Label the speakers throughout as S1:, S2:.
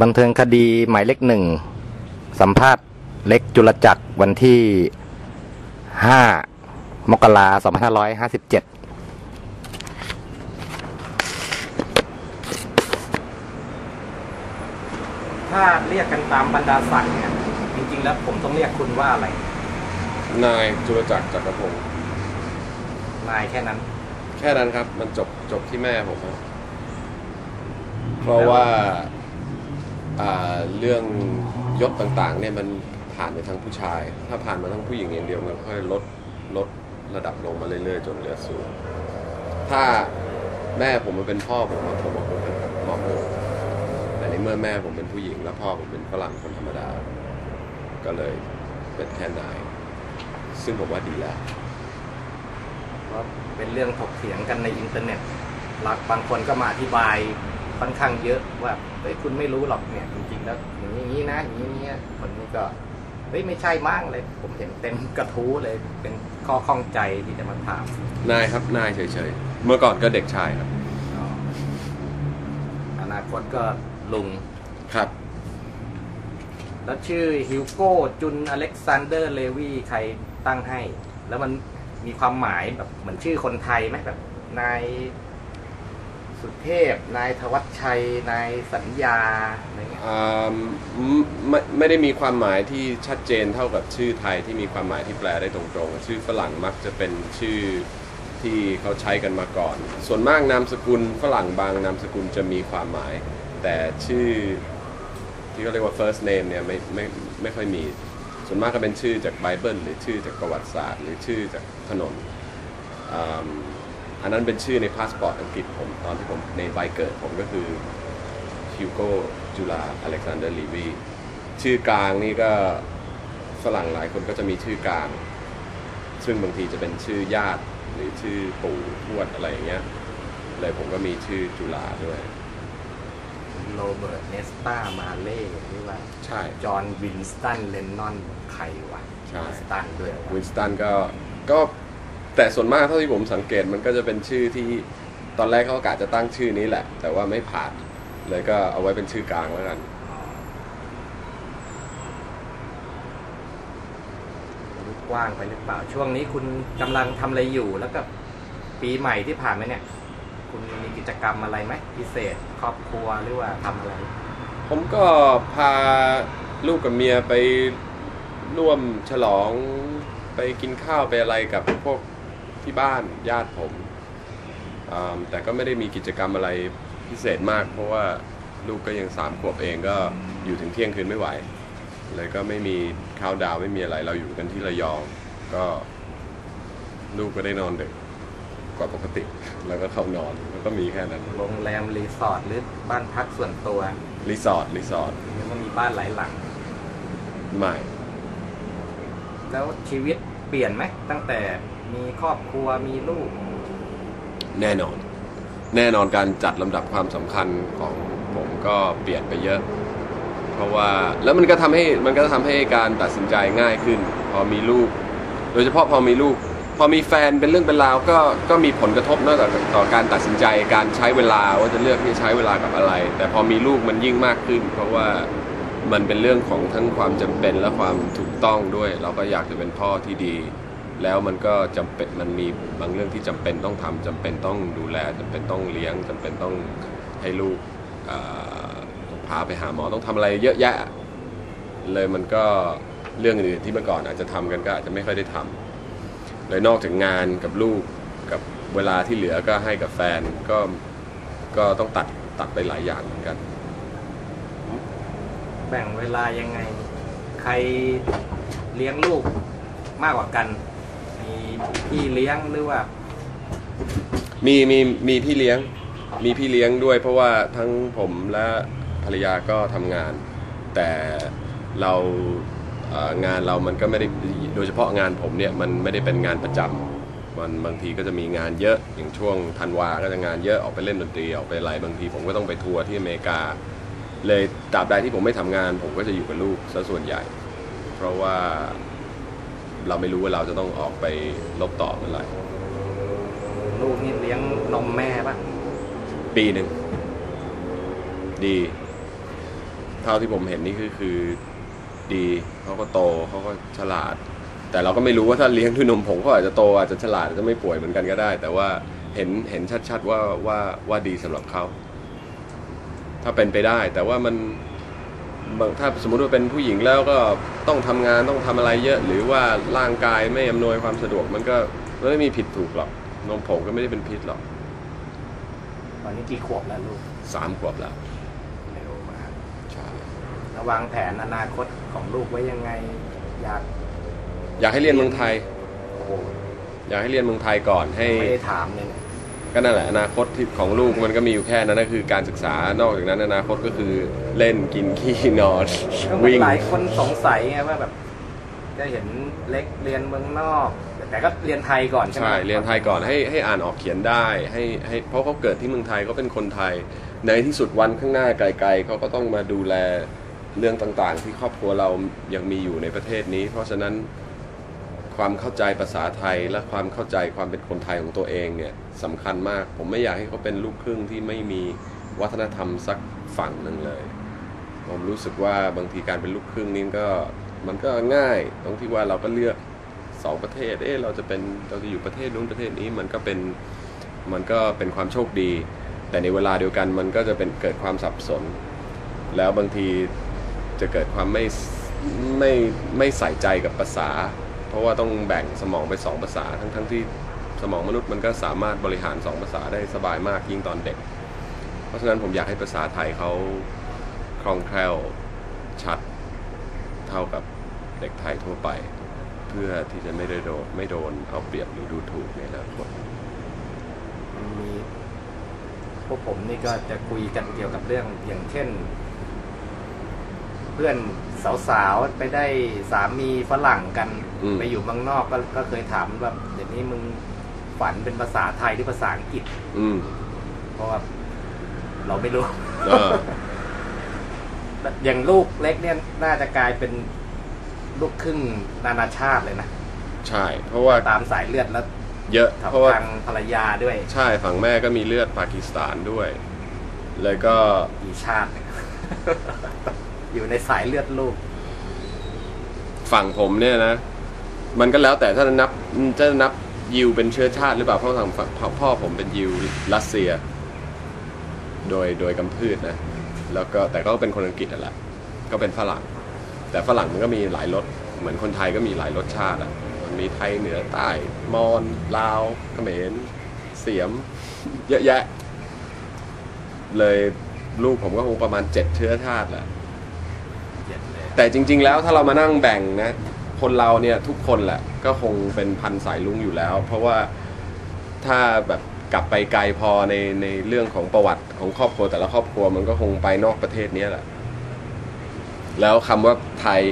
S1: บันเทิงคดีหมายเลขหนึ่ง สัมภาษณ์เล็กจุลจักรวันที่ห้ามกราสองพันห้าร้อยห้าสิบเจ็ดถ้าเรียกกันตามบรรดาศักดิ์เนี่ยจริงๆ แล้วผมต้องเรียกคุณว่าอะไร
S2: นายจุลจักรจักรพงศ์
S1: นายแค่นั้น
S2: แค่นั้นครับ มันจบจบที่แม่ผมครับเพราะว่าอ่า เรื่องยศต่างๆเนี่ยมันผ่านไปทางผู้ชาย ถ้าผ่านมาทางผู้หญิงอย่างเดียวมันค่อยลดลดระดับลงมาเรื่อยๆ จนเหลือศูนย์ถ้าแม่ผมมาเป็นพ่อผมอะผมก็คงเป็นหมอผมแต่ในเมื่อแม่ผมเป็นผู้หญิง แล้วพ่อผมเป็นฝรั่งคนธรรมดา ก็เลยเป็นแค่นาย ซึ่งผมว่าดีแล้ว
S1: เพราเป็นเรื่องถกเถียงกันในอินเทอร์เน็ตหลักบางคนก็มาอธิบาย ค่อนข้างเยอะว่าเฮ้ยคุณไม่รู้หรอกเนี่ยจริงๆแล้วอย่างนี้นะอย่างนี้นะคนนี้ก็เฮ้ยไม่ใช่มั่งเลย ผมเห็นเต็มกระทู้เลยเป็นข้อข้องใจที่จะมาถาม
S2: นายครับนายเฉยๆ เมื่อก่อนก็เด็กชายครับ
S1: อ๋ออนาคตก็ลุง
S2: ครับ
S1: แล้วชื่อฮิวโก้จุนอเล็กซานเดอร์เลวีใครตั้งให้ แล้วมันมีความหมายแบบเหมือนชื่อคนไทยไหมแบบนาย สุเทพ นายธวัชชัย นายสัญญาอะไรเงี้ย
S2: อ่าไม่ไม่ได้มีความหมายที่ชัดเจนเท่ากับชื่อไทยที่มีความหมายที่แปลได้ตรงๆ ชื่อฝรั่งมักจะเป็นชื่อที่เขาใช้กันมาก่อน ส่วนมากนามสกุลฝรั่งบางนามสกุลจะมีความหมาย แต่ชื่อที่เขาเรียกว่า first name เนี่ยไม่ไม่ไม่ค่อยมี ส่วนมากก็เป็นชื่อจากไบเบิลหรือชื่อจากประวัติศาสตร์ หรือชื่อจากถนนอ่า อันนั้นเป็นชื่อในพาสปอร์ตอังกฤษผมตอนที่ผมในใบเกิดผมก็คือฮิวโก้จูลาอเล็กซานเดอร์ลีวีชื่อกลางนี่ก็ฝรั่งหลายคนก็จะมีชื่อกลาง ซึ่งบางทีจะเป็นชื่อญาติหรือชื่อปู่ทวดอะไรอย่างเงี้ยเลยผมก็มีชื่อจุลาด้วย
S1: โรเบิร์ตเนสตามาเล่หรือว่า
S2: ใช่
S1: จอห์นวินสตันเลนนอนใครวะ
S2: ใช่
S1: วินสตันด้วยวะ
S2: วินสตันก็ก็ แต่ส่วนมากเท่าที่ผมสังเกตมันก็จะเป็นชื่อที่ตอนแรกเขากะจะตั้งชื่อนี้แหละ แต่ว่าไม่ผ่านเลยก็เอาไว้เป็นชื่อกลางแล้วกัน
S1: รู้กว้างไปหรือเปล่า ช่วงนี้คุณกำลังทำอะไรอยู่แล้วก็ปีใหม่ที่ผ่านมาเนี่ย คุณมีกิจกรรมอะไรไหมพิเศษ ครอบครัวหรือว่าทำอะไร
S2: ผมก็พาลูกกับเมียไปร่วมฉลองไปกินข้าวไปอะไรกับพวก ที่บ้านญาติผมอ่าแต่ก็ไม่ได้มีกิจกรรมอะไรพิเศษมาก เพราะว่าลูกก็ยังสามขวบเองก็อยู่ถึงเที่ยงคืนไม่ไหว เลยก็ไม่มีข้าวดาวน์ไม่มีอะไรเราอยู่กันที่ระยอง ก็ลูกก็ได้นอนดึกกว่าปกติ แล้วก็เข้านอนแล้วก็มีแค่นั้น
S1: โรงแรมรีสอร์ทหรือบ้านพักส่วนตัว
S2: รีสอร์ทรีสอร์ท
S1: แล้วก็มีบ้านหลายหลัง
S2: ไม่
S1: แล้วชีวิตเปลี่ยนไหมตั้งแต่ มีครอบครัวมีลูก
S2: แน่นอน แน่นอนการจัดลำดับความสำคัญของผมก็เปลี่ยนไปเยอะ เพราะว่าแล้วมันก็ทำให้มันก็ทำให้การตัดสินใจง่ายขึ้น พอมีลูก โดยเฉพาะพอมีลูก พอมีแฟนเป็นเรื่องเป็นราวก็ก็มีผลกระทบนอกจากต่อการตัดสินใจการใช้เวลาว่าจะเลือกที่จะใช้เวลากับอะไร แต่พอมีลูกมันยิ่งมากขึ้น เพราะว่ามันเป็นเรื่องของทั้งความจำเป็นและความถูกต้องด้วย เราก็อยากจะเป็นพ่อที่ดี แล้วมันก็จำเป็นมันมีบางเรื่องที่จำเป็นต้องทำจำเป็นต้องดูแลจำเป็นต้องเลี้ยงจำเป็นต้องให้ลูกพาไปหาหมอต้องทำอะไรเยอะแยะ เลยมันก็เรื่องอื่นที่เมื่อก่อนอาจจะทำกันก็อาจจะไม่ค่อยได้ทำเลยนอกจากงานกับลูกกับเวลาที่เหลือก็ให้กับแฟนก็ก็ต้องตัดตัดไปหลายอย่างเหมือนกัน
S1: แบ่งเวลายังไง ใครเลี้ยงลูกมากกว่ากัน พี่เลี้ยงหรือว่า
S2: มีมีมีพี่เลี้ยง มีพี่เลี้ยงด้วย เพราะว่าทั้งผมและภรรยาก็ทำงาน แต่เราเอ่องานเรามันก็ไม่ได้โดยเฉพาะงานผมเนี่ยมันไม่ได้เป็นงานประจำมันบางทีก็จะมีงานเยอะอย่างช่วงธันวาก็จะงานเยอะออกไปเล่นดนตรีออกไปอะไรบางทีผมก็ต้องไปทัวร์ที่อเมริกา เลยตราบใดที่ผมไม่ทำงาน ผมก็จะอยู่กับลูกซะส่วนใหญ่ เพราะว่า เราไม่รู้ว่าเราจะต้องออกไปลบต่อเมื่อไหร่
S1: ลูกนี่เลี้ยงนมแม่ปะ
S2: ปีหนึ่งดี เท่าที่ผมเห็นนี่คือคือดีเขาก็โตเขาก็ฉลาด แต่เราก็ไม่รู้ว่าถ้าเลี้ยงด้วยนมผงเขาอาจจะโตอาจจะฉลาดอาจจะไม่ป่วยเหมือนกันก็ได้ แต่ว่าเห็นเห็นชัดๆว่าว่าว่าดีสำหรับเขาถ้าเป็นไปได้ แต่ว่ามัน บางถ้าสมมุติว่าเป็นผู้หญิงแล้วก็ต้องทำงานต้องทำอะไรเยอะ หรือว่าร่างกายไม่อำนวยความสะดวกมันก็มันไม่มีผิดถูกหรอกนมผงก็ไม่ได้เป็นพิษหรอก
S1: ตอนนี้กี่ขวบแล้วลูก
S2: สามขวบแล้ว
S1: เร็วมาก
S2: ใช่
S1: แล้ววางแผนอนาคตของลูกไว้ยังไง อยาก
S2: อยากให้เรียนเมืองไทย
S1: โอ้โห
S2: อยากให้เรียนเมืองไทยก่อนให้
S1: ไม่ได้ถามเลยเนี่ย
S2: ก็นั่นแหละอนาคตที่ของลูกมันก็มีอยู่แค่นั้นนะคือการศึกษานอกจากนั้นอนาคตก็คือเล่นกินขี้นอน
S1: ก็เหมือน
S2: วิ่ง
S1: หลายคนสงสัยไงว่าแบบจะเห็นเล็กเรียนเมืองนอก แต่ก็เรียนไทยก่อนใช่ไหม
S2: ใช่เรียนไทยก่อนให้ให้อ่านออกเขียนได้ให้ให้เพราะเขาเกิดที่เมืองไทยเขาเป็นคนไทย ในที่สุดวันข้างหน้าไกลๆเขาก็ต้องมาดูแลเรื่องต่างๆ ที่ครอบครัวเรายังมีอยู่ในประเทศนี้ เพราะฉะนั้น ความเข้าใจภาษาไทยและความเข้าใจความเป็นคนไทยของตัวเองเนี่ยสำคัญมาก ผมไม่อยากให้เขาเป็นลูกครึ่งที่ไม่มีวัฒนธรรมสักฝั่งหนึ่งเลย ผมรู้สึกว่าบางทีการเป็นลูกครึ่งนี่ก็มันก็ง่ายตรงที่ว่าเราก็เลือกสองประเทศ เอ๊ะเราจะเป็นเราจะอยู่ประเทศนู้นประเทศนี้มันก็เป็นมันก็เป็นความโชคดี แต่ในเวลาเดียวกันมันก็จะเป็นเกิดความสับสน แล้วบางทีจะเกิดความไม่ไม่ไม่ใส่ใจกับภาษา เพราะว่าต้องแบ่งสมองไปสองภาษา ทั้งทั้งที่สมองมนุษย์มันก็สามารถบริหารสองภาษาได้สบายมากยิ่งตอนเด็ก เพราะฉะนั้นผมอยากให้ภาษาไทยเขาคล่องแคล่วชัดเท่ากับเด็กไทยทั่วไป เพื่อที่จะไม่ได้โดนไม่โดนเอาเปรียบหรือดูถูกในอนาคต
S1: มีพวกผมนี่ก็จะคุยกันเกี่ยวกับเรื่องอย่างเช่น เพื่อน สาวๆไปได้สามีฝรั่งกัน
S2: อืม
S1: ไปอยู่เมืองนอกก็ก็เคยถามว่าเดี๋ยวนี้มึงฝันเป็นภาษาไทยหรือภาษาอังกฤษ
S2: อืม
S1: เพราะว่าเราไม่รู้
S2: เออ
S1: อย่างลูกเล็กเนี่ยน่าจะกลายเป็นลูกครึ่งนานาชาติเลยนะ
S2: ใช่ เพราะว่า
S1: ตามสายเลือดแล้ว
S2: เยอะ
S1: ทาง
S2: เพราะว่า
S1: ทางภรรยาด้วย
S2: ใช่ฝั่งแม่ก็มีเลือดปากีสถานด้วย แล้วก็
S1: กี่ชาติเนี่ย อยู่ในสายเลือดลูก
S2: ฝั่งผมเนี่ยนะ มันก็แล้วแต่ถ้าจะนับจะนับยิวเป็นเชื้อชาติหรือเปล่าเพราะทางฝั่งพ่อผมเป็นยิวรัสเซีย โดยโดยกำพืชนะ แล้วก็แต่ก็เป็นคนอังกฤษนั่นแหละก็เป็นฝรั่ง แต่ฝรั่งมันก็มีหลายรสเหมือนคนไทยก็มีหลายรสชาติอะมันมีไทยเหนือใต้มอญลาวเขมรเสียม เยอะแยะ เลยลูกผมก็คงประมาณเจ็ดเชื้อชาติแหละ แต่จริง ๆ แล้วถ้าเรามานั่งแบ่งนะ คนเราเนี่ยทุกคนแหละก็คงเป็นพันสายลุงอยู่แล้ว เพราะว่าถ้าแบบกลับไปไกลพอในในเรื่องของประวัติของครอบครัวแต่ละครอบครัวมันก็คงไปนอกประเทศเนี้ยแหละ แล้วคำว่าไทย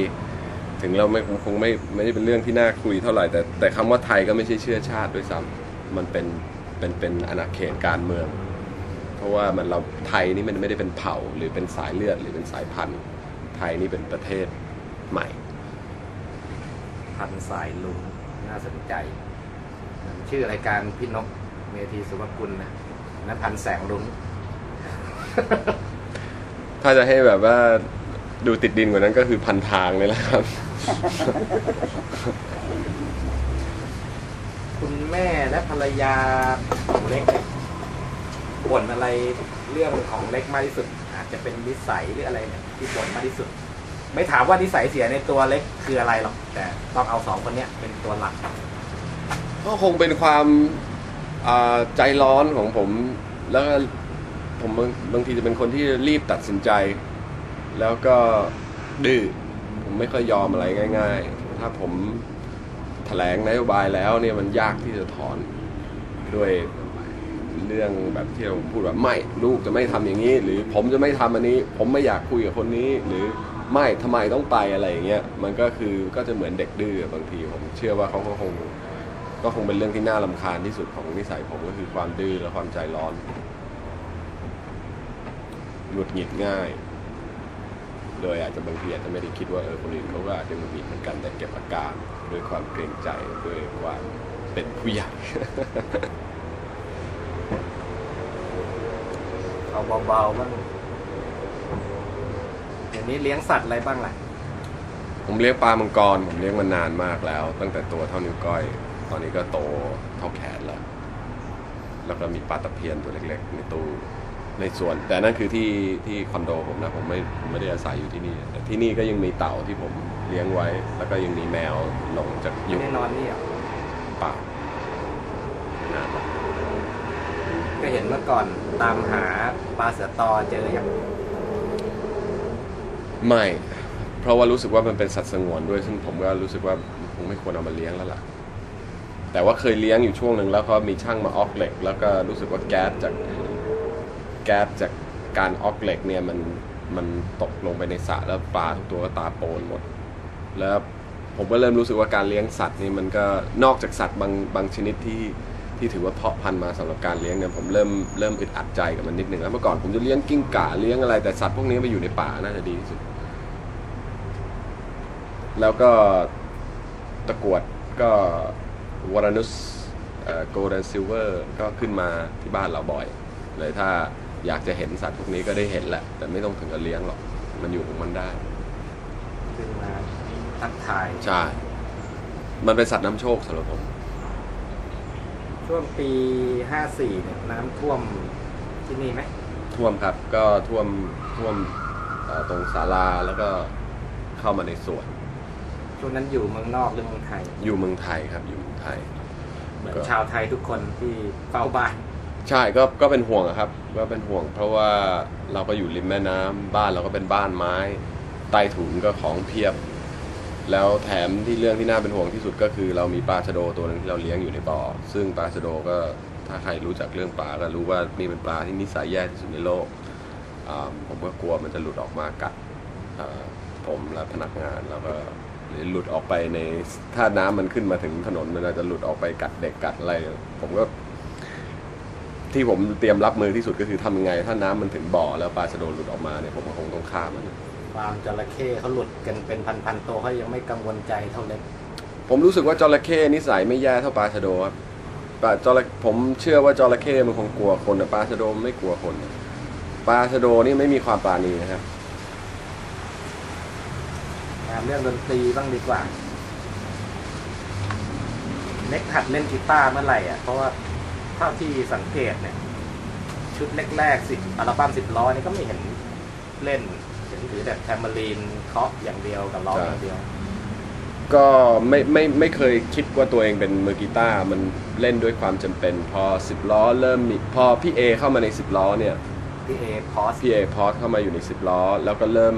S2: ถึงเราไม่คงไม่ไม่ได้เป็นเรื่องที่น่าคุยเท่าไหร่ แต่แต่คำว่าไทยก็ไม่ใช่เชื้อชาติด้วยซ้ำมันเป็นเป็นเป็นอาณาเขตการเมือง เพราะว่ามันเราไทยนี่มันไม่ได้เป็นเผ่าหรือเป็นสายเลือดหรือเป็นสายพันธุ์ ไทยนี่เป็นประเทศใหม่
S1: พันสายลุงน่าสนใจ ชื่อรายการพี่นกเมธีสุภกุลนะนั่นพันแสงลุง
S2: ถ้าจะให้แบบว่าดูติดดินกว่านั้นก็คือพันทางเลยแหละครับ
S1: คุณแม่และภรรยาของเล็กเนี่ยบ่นอะไรเรื่องของเล็กมากที่สุด อาจจะเป็นนิสัยหรืออะไรเนี่ย ที่บ่นมากที่สุด ไม่ถามว่านิสัยเสียในตัวเล็กคืออะไรหรอก แต่ต้องเอาสองคนเนี้ยเป็นตัวหลัก
S2: ก็คงเป็นความอ่าใจร้อนของผม แล้วก็ผมบางบางทีจะเป็นคนที่รีบตัดสินใจ แล้วก็ดื้อผมไม่ค่อยยอมอะไรง่าย ๆ ถ้าผมแถลงนโยบายแล้วเนี่ยมันยากที่จะถอนด้วย เรื่องแบบที่เราพูดแบบไม่ลูกจะไม่ทำอย่างนี้ หรือผมจะไม่ทำอันนี้ ผมไม่อยากคุยกับคนนี้ หรือไม่ทำไมต้องไปอะไรอย่างเงี้ยมันก็คือก็จะเหมือนเด็กดื้อบางทีผมเชื่อว่าเขาก็คงก็คงเป็นเรื่องที่น่าลำคาญที่สุดของนิสัยผมก็คือความดื้อและความใจร้อนหงุดหงิดง่าย โดยอาจจะบางทีอาจจะไม่ได้คิดว่าเออคนอื่นเขาก็อาจจะหงุดหงิดเหมือนกันแต่เก็บอาการด้วยความเกรงใจด้วยความเป็นผู้ใหญ่
S1: เอาเบาๆบ้าง
S2: ผ
S1: อย่างนี้เลี้ยงสัตว์อะไรบ้างล่ะ
S2: ผมเลี้ยงปลามังกร ผมเลี้ยงมานานมากแล้ว ตั้งแต่ตัวเท่านิ้วก้อย ตอนนี้ก็โตเท่าแขนแล้ว แล้วก็มีปลาตะเพียนตัวเล็ก ๆ ในตู้ในสวน แต่นั่นคือที่ที่คอนโดผมนะ ผมไม่ไม่ได้อาศัยอยู่ที่นี่ แต่ที่นี่ก็ยังมีเต่าที่ผมเลี้ยงไว้ แล้วก็ยังมีแมวหลงจาก
S1: ไม่
S2: ยุค
S1: ได้นอนนี่หรอ
S2: เปล่า นานแล้ว
S1: ก็ เห็นเมื่อก่อนตามหาปลาเสือตอเจออย่าง
S2: ไม่ เพราะว่ารู้สึกว่ามันเป็นสัตว์สงวนด้วย ซึ่งผมก็รู้สึกว่าคงไม่ควรเอามาเลี้ยงแล้วล่ะ แต่ว่าเคยเลี้ยงอยู่ช่วงหนึ่งแล้วก็มีช่างมาออกเหล็ก แล้วก็รู้สึกว่าแก๊สจากแก๊สจากการออกเหล็กเนี่ยมันมันตกลงไปในสระแล้วปลาทุกตัวก็ตาโปนหมด แล้วผมก็เริ่มรู้สึกว่าการเลี้ยงสัตว์นี่มันก็นอกจากสัตว์บางบางชนิดที่ ที่ถือว่าเพาะพันธุ์มาสำหรับการเลี้ยงเนี่ยผมเริ่มเริ่มอึดอัดใจกับมันนิดหนึ่งแล้วเมื่อก่อนผมจะเลี้ยงกิ้งก่าเลี้ยงอะไรแต่สัตว์พวกนี้ไปอยู่ในป่าน่าจะดีที่สุด แล้วก็ตะกรวดก็วารานุสโกลเด้นซิลเวอร์ก็ขึ้นมาที่บ้านเราบ่อย เลยถ้าอยากจะเห็นสัตว์พวกนี้ก็ได้เห็นแหละ แต่ไม่ต้องถึงกับเลี้ยงหรอก มันอยู่ของมันได้
S1: ขึ้นมาทักทาย
S2: ใช่มันเป็นสัตว์น้ำโชคสำหรับผม
S1: ช่วงปี 54เนี่ยน้ำท่วมที่นี่ไหม
S2: ท่วมครับ ก็ท่วมท่วมเอ่อตรงศาลาแล้วก็เข้ามาในสวน
S1: ช่วงนั้นอยู่เมืองนอกหรือเมืองไทย
S2: อยู่เมืองไทยครับ อยู่เมืองไทย
S1: เหมือน
S2: ก็
S1: ชาวไทยทุกคนที่เฝ้าบ้าน
S2: ใช่ก็ก็เป็นห่วงอะครับก็เป็นห่วง เพราะว่าเราก็อยู่ริมแม่น้ำบ้านเราก็เป็นบ้านไม้ ใต้ถุนก็ของเพียบ แล้วแถมที่เรื่องที่น่าเป็นห่วงที่สุดก็คือ เรามีปลาชะโดตัวหนึงที่เราเลี้ยงอยู่ในบ่อ ซึ่งปลาชะโดก็ถ้าใครรู้จักเรื่องปลาก็รู้ว่านี่เป็นปลาที่นิสัยแย่ที่สุดในโลก ผมก็กลัวมันจะหลุดออกมากัดผมและพนักงานแล้วก็หรือหลุดออกไปในถ้าน้ำมันขึ้นมาถึงถนนมันอาจจะหลุดออกไปกัดเด็กกัดอะไร ผมก็ ที่ผมเตรียมรับมือที่สุดก็คือทำยังไง ถ้าน้ำมันถึงบ่อแล้วปลาชะโดหลุดออกมาเนี่ยผมก็คงต้องฆ่ามัน
S1: ฟาร์มจระเข้เขาหลุดกันเป็นพันๆตัวเขายังไม่กังวลใจเท่าเล็ก
S2: ผมรู้สึกว่าจระเข้นิสัยไม่แย่เท่าปลาชะโดครับปลาจระผมเชื่อว่าจระเข้มันคงกลัวคนแต่ปลาชะโดมันไม่กลัวคน ปลาชะโดนี่ไม่มีความปราณีนะครับ
S1: งานเรื่องดนตรีบ้างดีกว่า เน็กหัดเล่นกีตาร์เมื่อไหร่อะ เพราะว่าเท่าที่สังเกตเนี่ย ชุดแรกๆสิบอัลบั้มสิบล้อนี่ก็ไม่เห็นเล่นเห็นถือแต่แทมเบอรีนเคาะอย่างเดียวกับร้อง
S2: ใช่
S1: อย่างเดียว
S2: ก็ไม่ไม่ไม่เคยคิดว่าตัวเองเป็นมือกีตาร์มันเล่นด้วยความจำเป็น พอสิบล้อเริ่มมีพอพี่เอเข้ามาในสิบล้อเนี่ย
S1: พี่เอพอส
S2: พี่เอพอสเข้ามาอยู่ในสิบล้อ แล้วก็เริ่ม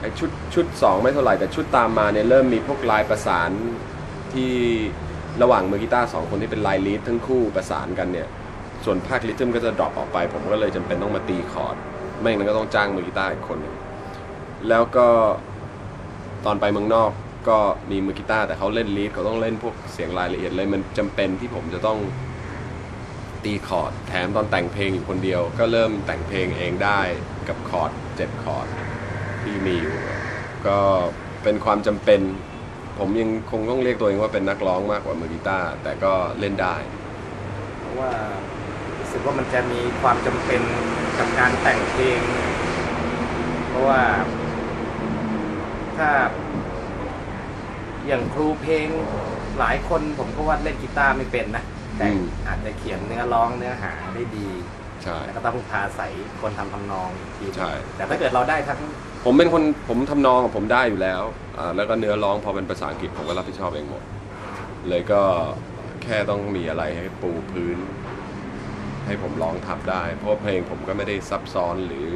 S2: ไอชุดชุดสองไม่เท่าไหร่แต่ชุดตามมาเนี่ยเริ่มมีพวกลายประสานที่ระหว่างมือกีตาร์สองคนที่เป็นลายลีดทั้งคู่ประสานกันเนี่ยส่วนภาคลิทึมก็จะดรอปออกไป ผมก็เลยจำเป็นต้องมาตีคอร์ด ไม่งั้นก็ต้องจ้างมือกีตาร์อีกคนหนึ่ง แล้วก็ตอนไปเมืองนอกก็มีมือกีตาร์แต่เขาเล่นลีดเขาต้องเล่นพวกเสียงรายละเอียดเลยมันจำเป็นที่ผมจะต้องตีคอร์ดแถมตอนแต่งเพลงอยู่คนเดียว ก็เริ่มแต่งเพลงเองได้กับคอร์ดเจ็ดคอร์ดที่มีอยู่ ก็เป็นความจำเป็น ผมยังคงต้องเรียกตัวเองว่าเป็นนักร้องมากกว่ามือกีตาร์แต่ก็เล่นได้
S1: เพราะว่ารู้สึกว่ามันจะมีความจำเป็นกับการแต่งเพลง เพราะว่า ถ้า อย่างครูเพลงหลายคนผมก็ว่าเล่นกีตาร์ไม่เป็นนะ แต่
S2: อืม
S1: อาจจะเขียนเนื้อร้องเนื้อหาได้ดี
S2: ใช่
S1: แล้วก็ต้องพาใส่คนทำทำนองอีกที
S2: ใช่
S1: แต่ถ้าเกิดเราได้ทั้ง
S2: ผมเป็นคนผมทำนองผมได้อยู่แล้วอ่าแล้วก็เนื้อร้องพอเป็นภาษาอังกฤษผมก็รับผิดชอบเองหมด เลยก็แค่ต้องมีอะไรให้ปูพื้น ให้ผมร้องทับได้ เพราะว่าเพลงผมก็ไม่ได้ซับซ้อนหรือ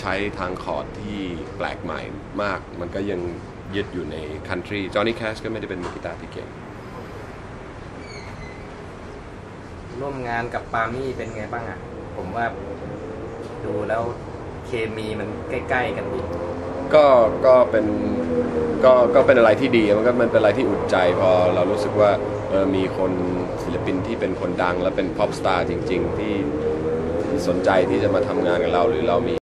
S2: ใช้ทางคอร์ดที่แปลกใหม่มาก มันก็ยังยึดอยู่ในคันทรีจอห์นนี่แคชก็ไม่ได้เป็นมือกีตาร์ที่เก่ง
S1: ร่วมงานกับปามี่เป็นไงบ้างอะ ผมว่าดูแล้วเคมีมันใกล้ ๆ กันดี
S2: ก็ก็เป็นก็ก็เป็นอะไรที่ดีมันก็มันเป็นอะไรที่อุ่นใจพอเรารู้สึกว่าเออมีคนศิลปินที่เป็นคนดัง และเป็นพ็อปสตาร์จริง ๆ ที่ที่สนใจที่จะมาทำงานกับเราหรือเรามี